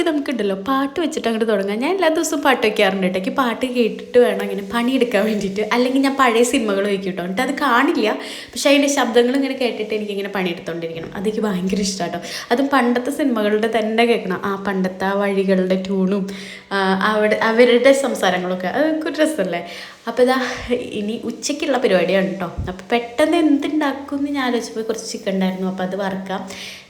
കൂട്ടി നമുക്കുണ്ടല്ലോ പാട്ട് വെച്ചിട്ട് അങ്ങോട്ട് തുടങ്ങാം. ഞാൻ എല്ലാ ദിവസവും പാട്ട് വയ്ക്കാറുണ്ട് കേട്ടോ. എനിക്ക് പാട്ട് കേട്ടിട്ട് വേണം ഇങ്ങനെ പണിയെടുക്കാൻ വേണ്ടിയിട്ട്. അല്ലെങ്കിൽ ഞാൻ പഴയ സിനിമകൾ വയ്ക്കും കേട്ടോ. എന്നിട്ട് അത് കാണില്ല. പക്ഷേ അതിന്റെ ശബ്ദങ്ങൾ ഇങ്ങനെ കേട്ടിട്ട് എനിക്കിങ്ങനെ പണിയെടുത്തോണ്ടിരിക്കണം. അതെനിക്ക് ഭയങ്കര ഇഷ്ടമാണ് കേട്ടോ. അതും പണ്ടത്തെ സിനിമകളുടെ തന്നെ കേൾക്കണം. ആ പണ്ടത്തെ ആ വഴികളുടെ ട്യൂണും അവിടെ അവരുടെ സംസാരങ്ങളൊക്കെ. അതൊക്കെ ഒരു രസമല്ലേ? അപ്പോൾ ഇതാ ഇനി ഉച്ചയ്ക്കുള്ള പരിപാടിയാണ് കേട്ടോ. അപ്പോൾ പെട്ടെന്ന് എന്തുണ്ടാക്കും എന്ന് ഞാൻ ആലോചിച്ചപ്പോൾ കുറച്ച് ചിക്കൻ ഉണ്ടായിരുന്നു. അപ്പോൾ അത് വറക്കാം.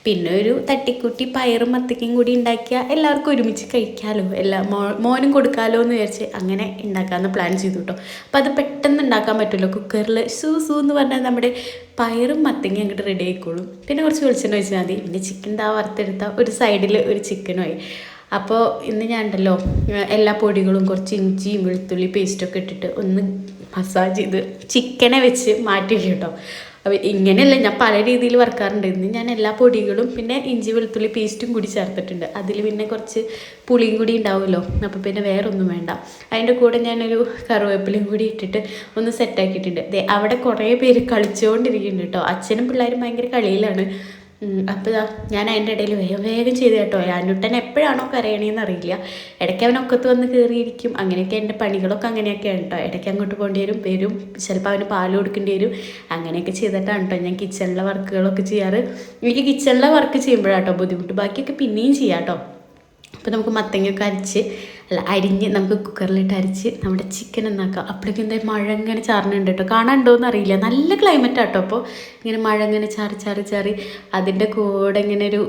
പിന്നെ ഒരു തട്ടിക്കുട്ടി പയറും മത്തക്കയും കൂടി ഉണ്ടാക്കിയാൽ എല്ലാവർക്കും ഒരുമിച്ച് കഴിക്കാമല്ലോ എല്ലാ മോ മോനും കൊടുക്കാമല്ലോ എന്ന് വിചാരിച്ച് അങ്ങനെ ഉണ്ടാക്കാമെന്ന് പ്ലാൻ ചെയ്തു കേട്ടോ അപ്പോൾ അത് പെട്ടെന്ന് ഉണ്ടാക്കാൻ പറ്റുമല്ലോ കുക്കറിൽ സൂ സൂ എന്ന് പറഞ്ഞാൽ നമ്മുടെ പയറും മത്തങ്ങയും അങ്ങോട്ട് റെഡി ആയിക്കോളും. പിന്നെ കുറച്ച് വെളിച്ചെണ്ണ വെച്ചാൽ മതി. പിന്നെ ചിക്കൻ താ വറുത്തെടുത്താൽ ഒരു സൈഡിൽ ഒരു ചിക്കനുമായി അപ്പോൾ ഇന്ന് ഞാൻ ഉണ്ടല്ലോ എല്ലാ പൊടികളും കുറച്ച് ഇഞ്ചിയും വെളുത്തുള്ളി പേസ്റ്റൊക്കെ ഇട്ടിട്ട് ഒന്ന് മസാജ് ചെയ്ത് ചിക്കനെ വെച്ച് മാറ്റി കേട്ടോ അപ്പോൾ ഇങ്ങനെയല്ല ഞാൻ പല രീതിയിൽ വറുക്കാറുണ്ട്. ഇന്ന് ഞാൻ എല്ലാ പൊടികളും പിന്നെ ഇഞ്ചി വെളുത്തുള്ളി പേസ്റ്റും കൂടി ചേർത്തിട്ടുണ്ട്. അതിൽ പിന്നെ കുറച്ച് പുളിയും കൂടി ഉണ്ടാവുമല്ലോ. അപ്പോൾ പിന്നെ വേറെ ഒന്നും വേണ്ട. അതിന്റെ കൂടെ ഞാനൊരു കറിവേപ്പിലയും കൂടി ഇട്ടിട്ട് ഒന്ന് സെറ്റാക്കിയിട്ടുണ്ട് അവിടെ കുറേ പേര് കളിച്ചുകൊണ്ടിരിക്കുന്നുണ്ട് കേട്ടോ അച്ഛനും പിള്ളേരും ഭയങ്കര കളിയിലാണ്. അപ്പോൾ ഞാൻ അതിന്റെ ഇടയിൽ വേഗം വേഗം ചെയ്ത് കേട്ടോ. അനുട്ടൻ എപ്പോഴാണോ കരയണേന്ന് അറിയില്ല. ഇടയ്ക്ക് അവൻ ഒക്കത്ത് വന്ന് കയറിയിരിക്കും അങ്ങനെയൊക്കെ എന്റെ പണികളൊക്കെ അങ്ങനെയൊക്കെയാണ് കേട്ടോ. ഇടയ്ക്ക് അങ്ങോട്ട് പോകേണ്ടി വരും വരും. ചിലപ്പോൾ അവന് പാൽ കൊടുക്കേണ്ടി വരും. അങ്ങനെയൊക്കെ ചെയ്തിട്ടാണ് കേട്ടോ ഞാൻ കിച്ചണിലെ വർക്കുകളൊക്കെ ചെയ്യാറ്. എനിക്ക് കിച്ചണിലെ വർക്ക് ചെയ്യുമ്പോഴാട്ടോ ബുദ്ധിമുട്ട്. ബാക്കിയൊക്കെ പിന്നെയും ചെയ്യാം കേട്ടോ. അപ്പോൾ നമുക്ക് മത്തങ്ങയൊക്കെ അരിച്ച് അല്ല അരിഞ്ഞ് നമുക്ക് കുക്കറിലിട്ട് അരിച്ച് നമ്മുടെ ചിക്കൻ എന്നാക്കാം അപ്പോഴേക്കും എന്താ മഴ ഇങ്ങനെ ചാറിനുണ്ട് കേട്ടോ കാണാനുണ്ടോയെന്ന് അറിയില്ല. നല്ല ക്ലൈമറ്റ് ആട്ടോ അപ്പോൾ ഇങ്ങനെ മഴ ഇങ്ങനെ ചാറി ചാറി ചാറി. അതിന്റെ കൂടെ ഇങ്ങനെ ഒരു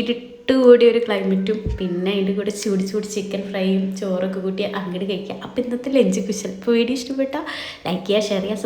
ഇരുട്ട് കൂടിയ ഒരു ക്ലൈമറ്റും പിന്നെ അതിന്റെ കൂടെ ചൂടി ചൂടി ചിക്കൻ ഫ്രൈയും ചോറൊക്കെ കൂട്ടി അങ്ങോട്ട് കഴിക്കാം. അപ്പോൾ ഇന്നത്തെ ലഞ്ച് കുശൽ. അപ്പോൾ വീഡിയോ ഇഷ്ടപ്പെട്ടാൽ ലൈക്ക് ചെയ്യുക ഷെയർ ചെയ്യുക